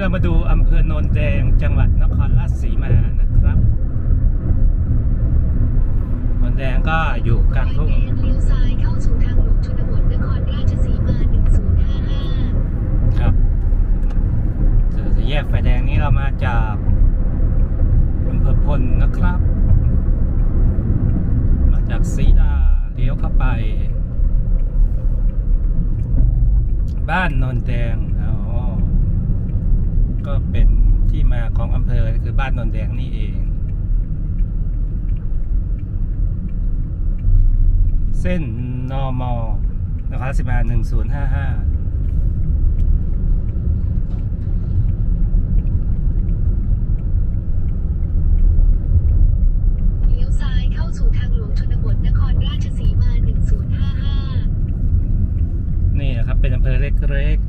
เรามาดูอำเภอโนนแดงจังหวัดนครราชสีมานะครับโนนแดงก็อยู่กลางทุ่งเลี้ยวซ้ายเข้าสู่ทางหลวงชนบทนครราชสีมา1055ครับเจอสี่แยกไฟแดงนี้เรามาจากอำเภอพลนะครับ มาจากสีดาเลี้ยวเข้าไป บ้านโนนแดงอ๋อ ก็เป็นที่มาของอำเภอคือบ้านโนนแดงนี่เอง เส้นนอมนะครับสิมาหนึ่งศูนย์ห้าห้าเลี้ยวซ้ายเข้าสู่ทางหลวงชนบทนครราชสีมา 1055นี่นะครับ เป็นอำเภอเล็กๆ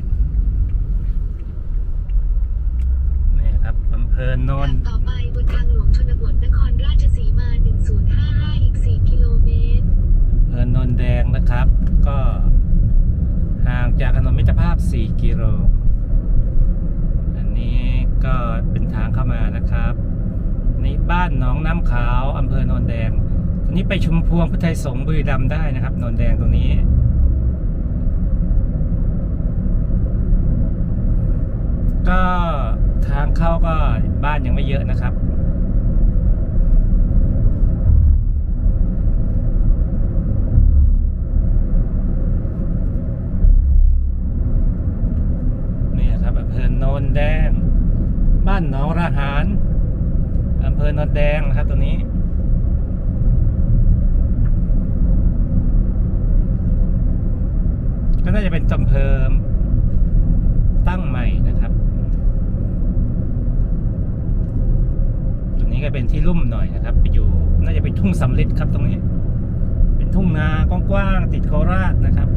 นี่ครับอำ เภอโนนขับต่อไปบนทางหลวงชนบทนครราชสีมา 1055 อีก 4 กิโลเมตรอำเภอโนนแดงนะครับ ก็ห่างจากถนนมิตรภาพ 4 กิโล อันนี้ก็เป็นทางเข้ามานะครับ นี่บ้านหนองน้ำขาวอำเภอโนนแดงตรงนี้ไปชุมพวงพุทธไทยสงฆ์บุรีรัมย์ได้นะครับโนนแดงตรงนี้ก็ ทางเข้าก็บ้านยังไม่เยอะนะครับนี่ครับอำเภอโนนแดง บ้านหนองระหารอำเภอโนนแดงนะครับตรงนี้ก็น่าจะเป็นอำเภอตั้งใหม่ นี้ก็เป็นที่ลุ่มหน่อยนะครับ ไปอยู่น่าจะเป็นทุ่งสำลิดครับตรงนี้ เป็นทุ่งนากว้างๆติดโคราชนะครับ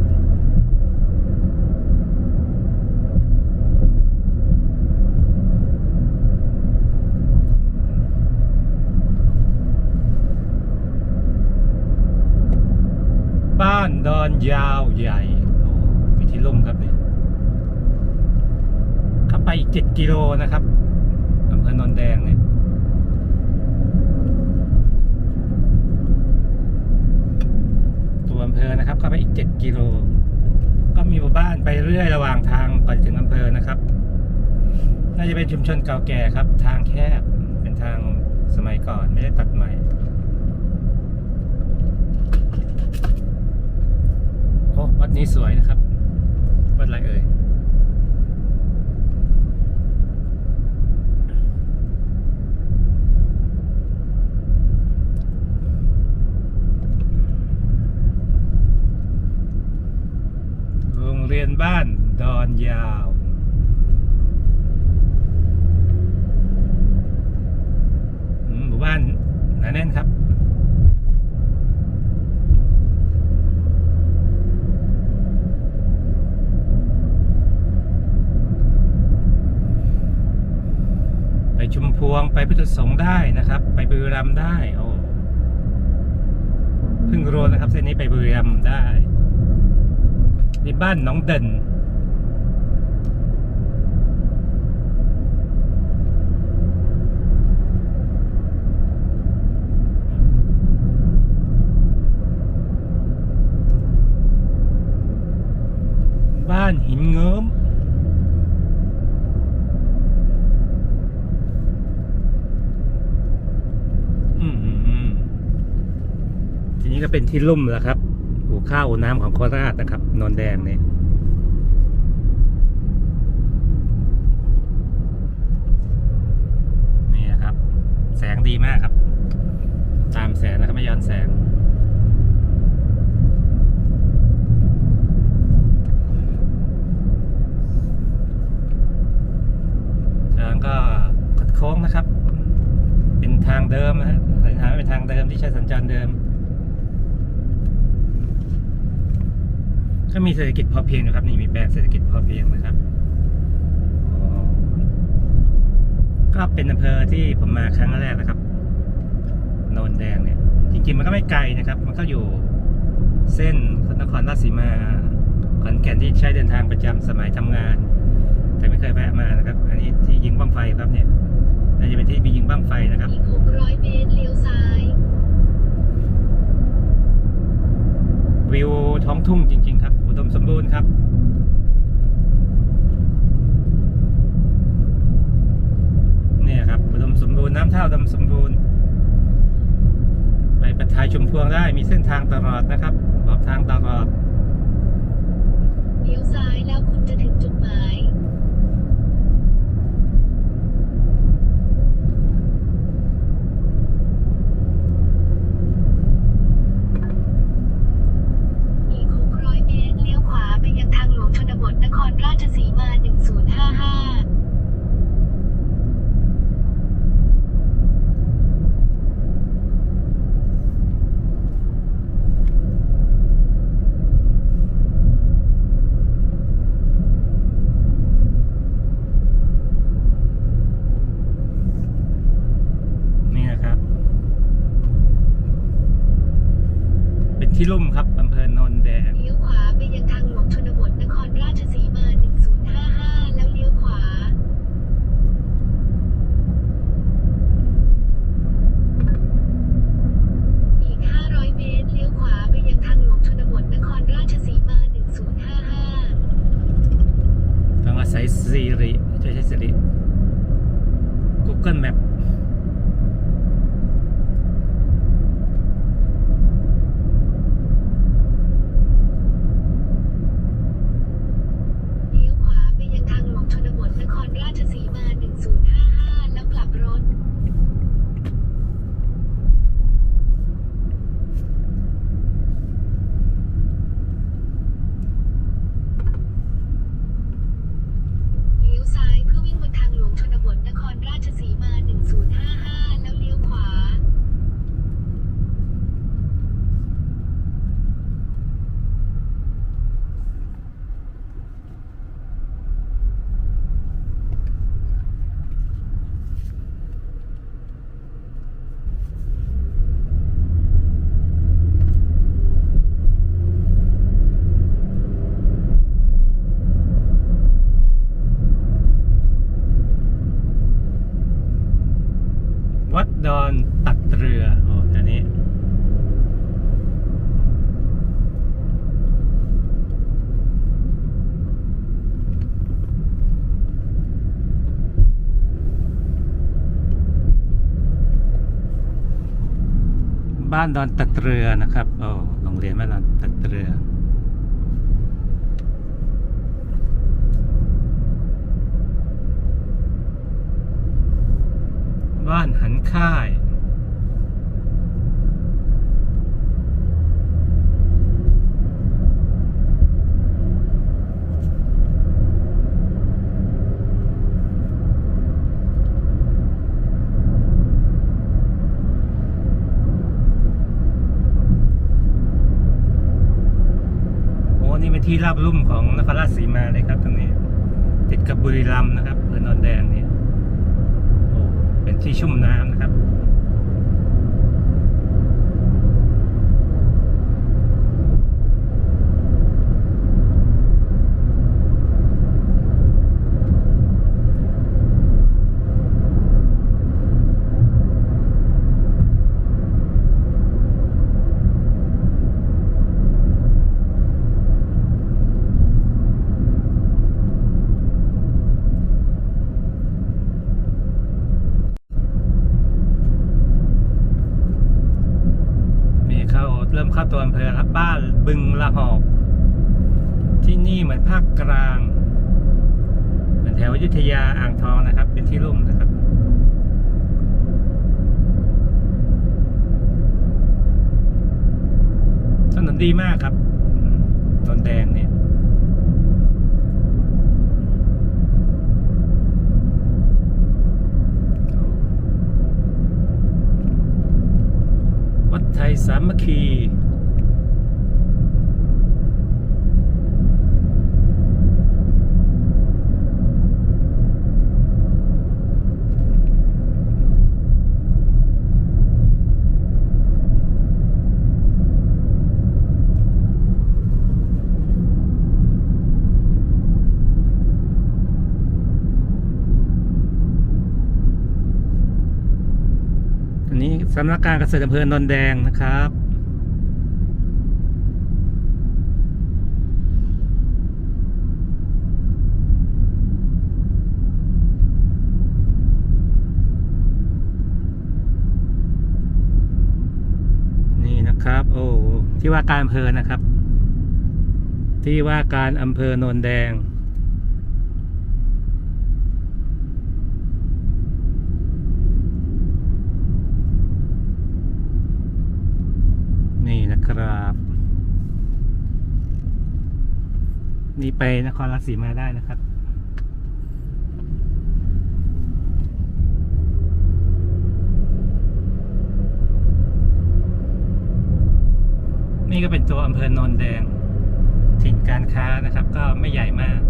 บ้านดอนยาวใหญ่ โอ้มีที่ลุ่มครับเนี่ยขับไปอีกเจ็ดกิโลนะครับอำเภอโนนแดงเนี่ย ตัวอำเภอนะครับเข้าไปอีกเจ็ดกิโล ก็มีหมู่บ้านไปเรื่อยระหว่างทางก่อนถึงอำเภอนะครับ น่าจะ เป็นชุมชนเก่าแก่ครับ ทางแคบเป็นทางสมัยก่อนไม่ได้ตัดใหม่โอ้วัดนี้สวยนะครับ วัดอะไรเอ่ยโรงเรียนบ้านดอนยาว อืมหมู่บ้าน ล่นครับไปชุมพวงไปพุทธสงฆ์ได้นะครับ ไปบุรีรัมย์ได้โอ้พึ่งรู้นะครับเส้นนี้ไปบุรีรัมย์ได้นี่บ้านน้องเด่น บ้านหินเงิม อืมอืมอืมที นี้ก็เป็นที่ลุ่มแล้วครับอู่ข้าวอู่น้ำของโคราชนะครับ นนแดงเนี่ยนี่นะครับ แสงดีมากครับ ตามแสงนะครับไม่ย้อนแสงทางก็คดโค้งนะครับ เป็นทางเดิมนะฮะสัญหาเป็นทางเดิมที่ใช้สัญจรเดิม ก็มีเศรษฐกิจพอเพียงนะครับ นี่มีแปลงเศรษฐกิจพอเพียงนะครับอ๋อก็เป็นอำเภอที่ผมมาครั้งแรกนะครับโนนแดงเนี่ย จริงๆมันก็ไม่ไกลนะครับ มันก็อยู่เส้นนครราชสีมาขอนแก่นที่ใช้เดินทางประจำสมัยทำงาน แต่ไม่เคยแวะมานะครับ อันนี้ที่ยิงบ้างไฟครับเนี่ยน่าจะเป็นที่มียิงบ้างไฟนะครับอีก600เมตรเลี้ยวซ้าย วิวท้องทุ่งจริงๆครับอุ ดมสมบูรณ์ครับเนี่ยครับอุดมสมบูรณ์น้ำท่าอุดมสมบูรณ์ ไปประทายชุมพวงได้มีเส้นทางตลอดนะครับ บอกทางตลอดเลี้ยวซ้ายแล้วคุณจะถึงจุดหมาย อีก 600 เมตร เลี้ยวขวาไปยังทางหลวงชนบทนครราชสีมา 1055 นี่นะครับ เป็น ที่ลุ่มครับอำเภอโนนแดง เลี้ยวขวาไปยังทางหลวงชนบทนครราชสีมา 1055 แล้วเลี้ยวขวา อีก 500 เมตร เลี้ยวขวาไปยังทางหลวงชนบทนครราชสีมา 1055 ต้องอาศัยซีริจะใช้ซีริ Google Map เลี้ยวขวาไปยังทางหลวงชนบทนครราชสีมา 1055 แล้วกลับรถ เลี้ยวซ้ายเพื่อวิ่งบนทางหลวงชนบทนครราชสีมา 1055 แล้วเลี้ยวขวา วัดดอนตัดเรือ โอ้อันนี้ บ้านดอนตัดเรือนะครับโอ้โรงเรียนบ้านดอนตัดเรือบ้านหันค่าย ที่ราบลุ่มของนครราชสีมาเลยครับตรงนี้ ติดกับบุรีรัมย์นะครับอำเภอนนนแดงเนี่ยโอ้เป็นที่ชุ่มน้ำนะครับ มีเข้าเริ่มเข้าตัวอำเภอครับบ้านบึงละหอบ ที่นี่เหมือนภาคกลาง เหมือนแถวอยุธยาอ่างทองนะครับ เป็นที่รุ่มนะครับถนนดีมากครับอืมนนแดงเนี่ยวัดไทยสามัคคี สำนักการเกษตรอำเภอโนนแดงนะครับ นี่นะครับ โอ้ที่ว่าการอำเภอนะครับ ที่ว่าการอำเภอโนนแดง นี่นะครับ นี่ไปนครราชสีมาได้นะครับนี่ก็เป็นตัวอำเภอโนนแดง ถิ่นการค้านะครับ ก็ไม่ใหญ่มาก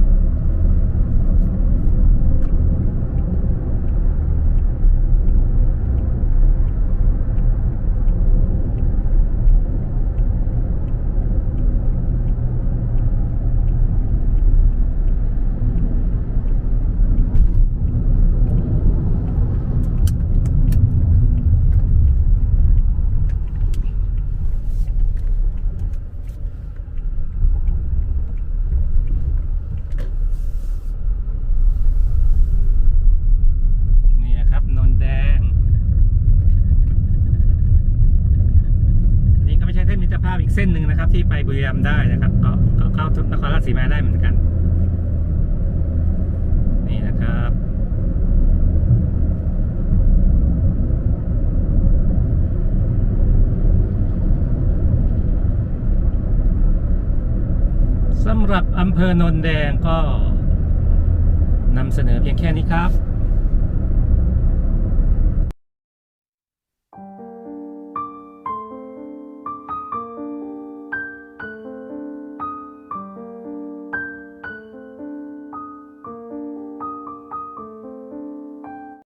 นี่นะครับนนแดง นี่ก็ไม่ใช่เส้นมิตรภาพอีกเส้นหนึ่งนะครับ ที่ไปบุรีรัมย์ได้นะครับ ก็ก็เข้านครราชสีมาได้เหมือนกัน นี่นะครับสำหรับอำเภอโนนแดงก็นำเสนอเพียงแค่นี้ครับ